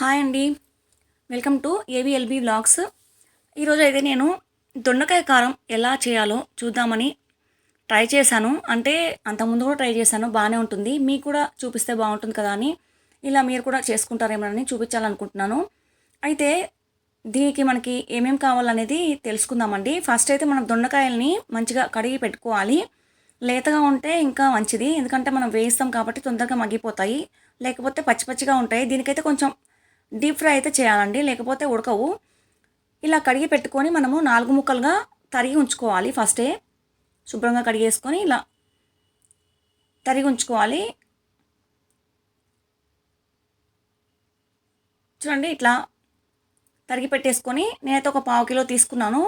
Hi అండి. Welcome to ఏవిఎల్బి vlogs ఈరోజు అయితే నేను దొండకాయ కారం ఎలా చేయాలో చూద్దామని ట్రై చేశాను. అంటే అంతకుముందు కూడా ట్రై చేశాను బాగానే ఉంటుంది. మీకు కూడా చూపిస్తే బాగుంటుంది కదా అని. ఇలా మీరు కూడా చేసుకుంటారేమోనని చూపించాలనుకుంటున్నాను. అయితే దీనికి మనకి ఏమేం కావాలనేది తెలుసుకుందామండి. ఫస్ట్ అయితే మనం దొండకాయల్ని మంచిగా కడిగి పెట్టుకోవాలి. లేతగా ఉంటే ఇంకా మంచిది. ఎందుకంటే మనం వేస్తాం కాబట్టి తొందరగా మగ్గిపోతాయి. లేకపోతే పచ్చి పచ్చిగా ఉంటాయి. దీనికైతే కొంచెం డీప్ ఫ్రై అయితే చేయాలండి. లేకపోతే ఉడకవు. ఇలా కడిగి పెట్టుకొని మనము నాలుగు ముక్కలుగా తరిగి ఉంచుకోవాలి ఫస్టే. శుభ్రంగా కడిగేసుకొని ఇలా తరిగి ఉంచుకోవాలి. చూడండి ఇట్లా తరిగి పెట్టేసుకొని నేనైతే ఒక పావు కిలో తీసుకున్నాను.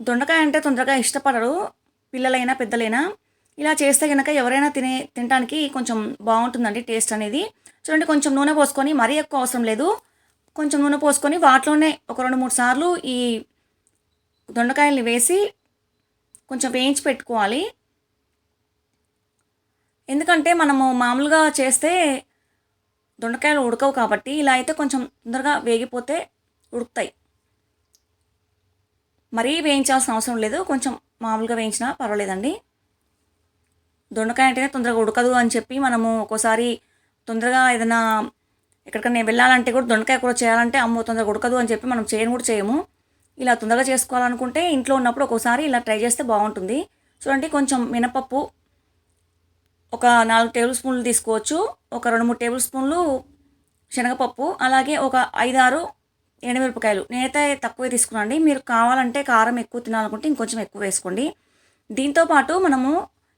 దొండకాయ అంటే తొందరగా ఇష్టపడరు. పిల్లలైనా పెద్దలైనా. ఇలా చేస్తే కనుక ఎవరైనా తినే తినడానికి కొంచెం బాగుంటుందండి టేస్ట్ అనేది. చూడండి కొంచెం నూనె పోసుకొని మరీ ఎక్కువ అవసరం లేదు. కొంచెం నూనె పోసుకొని వాటిలోనే ఒక రెండు మూడు సార్లు ఈ దొండకాయల్ని వేసి కొంచెం వేయించి పెట్టుకోవాలి. ఎందుకంటే మనము మామూలుగా చేస్తే దొండకాయలు ఉడకవు కాబట్టి ఇలా అయితే కొంచెం తొందరగా వేగిపోతే ఉడుకుతాయి. మరీ వేయించాల్సిన అవసరం లేదు. కొంచెం మామూలుగా వేయించినా పర్వాలేదండి. దొండకాయ అంటేనే తొందరగా ఉడకదు అని చెప్పి మనము ఒక్కోసారి తొందరగా ఏదైనా ఎక్కడికైనా వెళ్ళాలంటే కూడా దొండకాయ కూడా చేయాలంటే అమ్మో తొందరగా ఉడకదు అని చెప్పి మనం చేయను కూడా చేయము. ఇలా తొందరగా చేసుకోవాలనుకుంటే ఇంట్లో ఉన్నప్పుడు ఒక్కోసారి ఇలా ట్రై చేస్తే బాగుంటుంది. చూడండి కొంచెం మినపప్పు ఒక నాలుగు టేబుల్ స్పూన్లు తీసుకోవచ్చు. ఒక రెండు మూడు టేబుల్ స్పూన్లు శనగపప్పు అలాగే ఒక ఐదారు ఎండుమిరపకాయలు. నేనైతే తక్కువే తీసుకున్నాండి మీరు కావాలంటే కారం ఎక్కువ తినాలనుకుంటే ఇంకొంచెం ఎక్కువ వేసుకోండి. దీంతోపాటు మనము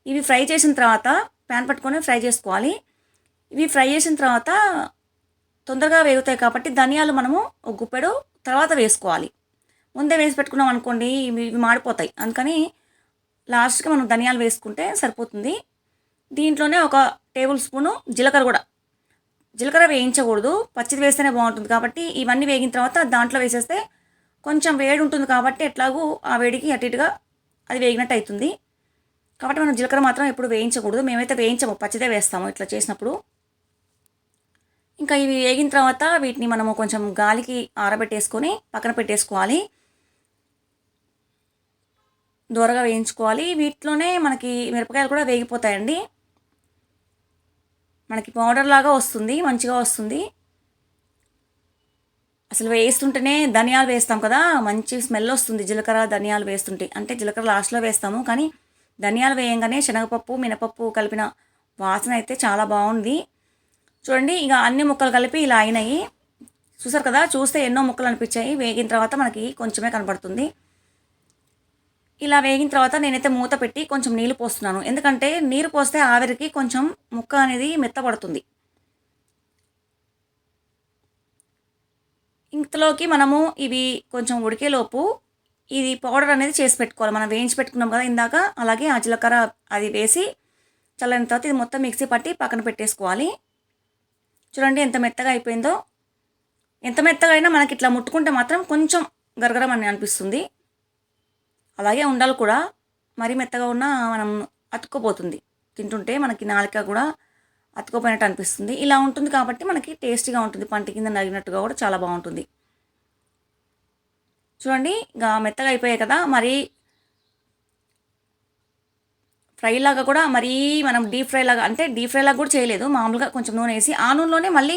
ఇవి ఫ్రై చేసిన తర్వాత ప్యాన్ పట్టుకొని ఫ్రై చేసుకోవాలి. ఇవి ఫ్రై చేసిన తర్వాత తొందరగా వేగుతాయి కాబట్టి ధనియాలు మనము ఒక గుప్పెడు తర్వాత వేసుకోవాలి. ముందే వేసి పెట్టుకున్నాం అనుకోండి ఇవి మాడిపోతాయి. అందుకని లాస్ట్కి మనం ధనియాలు వేసుకుంటే సరిపోతుంది. దీంట్లోనే ఒక టేబుల్ స్పూను జీలకర్ర కూడా. జీలకర్ర వేయించకూడదు. పచ్చిది వేస్తేనే బాగుంటుంది కాబట్టి ఇవన్నీ వేగిన తర్వాత దాంట్లో వేసేస్తే కొంచెం వేడి ఉంటుంది కాబట్టి ఎట్లాగూ ఆ వేడికి అటు ఇటుగా అది వేగినట్టు అవుతుంది కాబట్టి మనం జీలకర్ర మాత్రం ఎప్పుడు వేయించకూడదు. మేమైతే వేయించము. పచ్చిదే వేస్తాము ఇట్లా చేసినప్పుడు. ఇంకా ఇవి వేగిన తర్వాత వీటిని మనము కొంచెం గాలికి ఆరబెట్టేసుకొని పక్కన పెట్టేసుకోవాలి. దూరగా వేయించుకోవాలి. వీటిలోనే మనకి మిరపకాయలు కూడా వేగిపోతాయండి. మనకి పౌడర్ లాగా వస్తుంది మంచిగా వస్తుంది. అసలు వేస్తుంటేనే ధనియాలు వేస్తాం కదా మంచి స్మెల్ వస్తుంది. జీలకర్ర ధనియాలు వేస్తుంటే అంటే జీలకర్ర లాస్ట్లో వేస్తాము. కానీ ధనియాలు వేయంగానే శనగపప్పు మినపప్పు కలిపిన వాసన అయితే చాలా బాగుంది. చూడండి ఇక అన్ని ముక్కలు కలిపి ఇలా అయినాయి. చూసారు కదా చూస్తే ఎన్నో ముక్కలు అనిపించాయి. వేగిన తర్వాత మనకి కొంచెమే కనబడుతుంది. ఇలా వేగిన తర్వాత నేనైతే మూత పెట్టి కొంచెం నీళ్ళు పోస్తున్నాను. ఎందుకంటే నీరు పోస్తే ఆవిరికి కొంచెం ముక్క అనేది మెత్తపడుతుంది ఇంతలోకి మనము ఇవి కొంచెం ఉడికేలోపు ఇది పౌడర్ అనేది చేసి పెట్టుకోవాలి. మనం వేయించి పెట్టుకున్నాం కదా ఇందాక. అలాగే ఆ జీలకర్ర అది వేసి చల్లని తర్వాత ఇది మొత్తం మిక్సీ పట్టి పక్కన పెట్టేసుకోవాలి. చూడండి ఎంత మెత్తగా అయిపోయిందో. ఎంత మెత్తగా అయినా మనకి ఇట్లా ముట్టుకుంటే మాత్రం కొంచెం గరగరం అని అనిపిస్తుంది. అలాగే ఉండాలి కూడా. మరీ మెత్తగా ఉన్నా మనం అతుక్కుపోతుంది తింటుంటే మనకి నాలిక కూడా అతుక్కోపోయినట్టు అనిపిస్తుంది. ఇలా ఉంటుంది కాబట్టి మనకి టేస్టీగా ఉంటుంది. పంట కింద నగినట్టుగా కూడా చాలా బాగుంటుంది. చూడండి ఇంకా మెత్తగా అయిపోయాయి కదా. మరీ ఫ్రై లాగా కూడా మరీ మనం డీప్ ఫ్రై లాగా అంటే డీప్ ఫ్రై లాగా కూడా చేయలేదు. మామూలుగా కొంచెం నూనె వేసి ఆ నూనెలోనే మళ్ళీ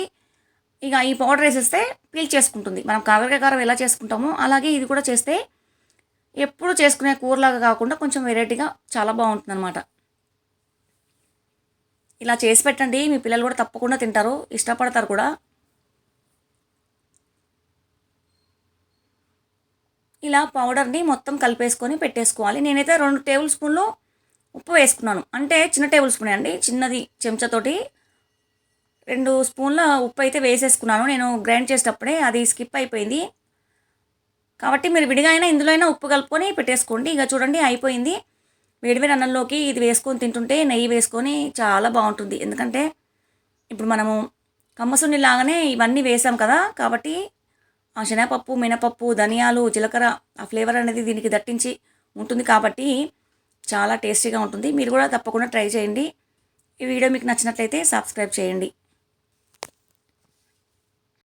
ఇక ఈ పౌడర్ వేసేస్తే పీల్ చేసుకుంటుంది. మనం కాకరకాయ కారం ఎలా చేసుకుంటామో అలాగే ఇది కూడా చేస్తే ఎప్పుడు చేసుకునే కూరలాగా కాకుండా కొంచెం వెరైటీగా చాలా బాగుంటుంది అనమాట ఇలా చేసి పెట్టండి. మీ పిల్లలు కూడా తప్పకుండా తింటారు. ఇష్టపడతారు కూడా. ఇలా పౌడర్ని మొత్తం కలిపేసుకొని పెట్టేసుకోవాలి. నేనైతే రెండు టేబుల్ స్పూన్లు ఉప్పు వేసుకున్నాను. అంటే చిన్న టేబుల్ స్పూన్ అండి. చిన్నది చెంచాతోటి రెండు స్పూన్ల ఉప్పు అయితే వేసేసుకున్నాను. నేను గ్రైండ్ చేసేటప్పుడే అది స్కిప్ అయిపోయింది. కాబట్టి మీరు విడిగా అయినా ఇందులో అయినా ఉప్పు కలుపుకొని పెట్టేసుకోండి. ఇక చూడండి అయిపోయింది. వేడివేడి అన్నంలోకి ఇది వేసుకొని తింటుంటే నెయ్యి వేసుకొని చాలా బాగుంటుంది. ఎందుకంటే ఇప్పుడు మనము కమ్మసుండి లాగానే ఇవన్నీ వేసాం కదా. కాబట్టి ఆ శనగపప్పు మినపప్పు ధనియాలు జీలకర్ర ఆ ఫ్లేవర్ అనేది దీనికి దట్టించి ఉంటుంది కాబట్టి చాలా టేస్టీగా ఉంటుంది. మీరు కూడా తప్పకుండా ట్రై చేయండి. ఈ వీడియో మీకు నచ్చినట్లయితే సబ్స్క్రైబ్ చేయండి.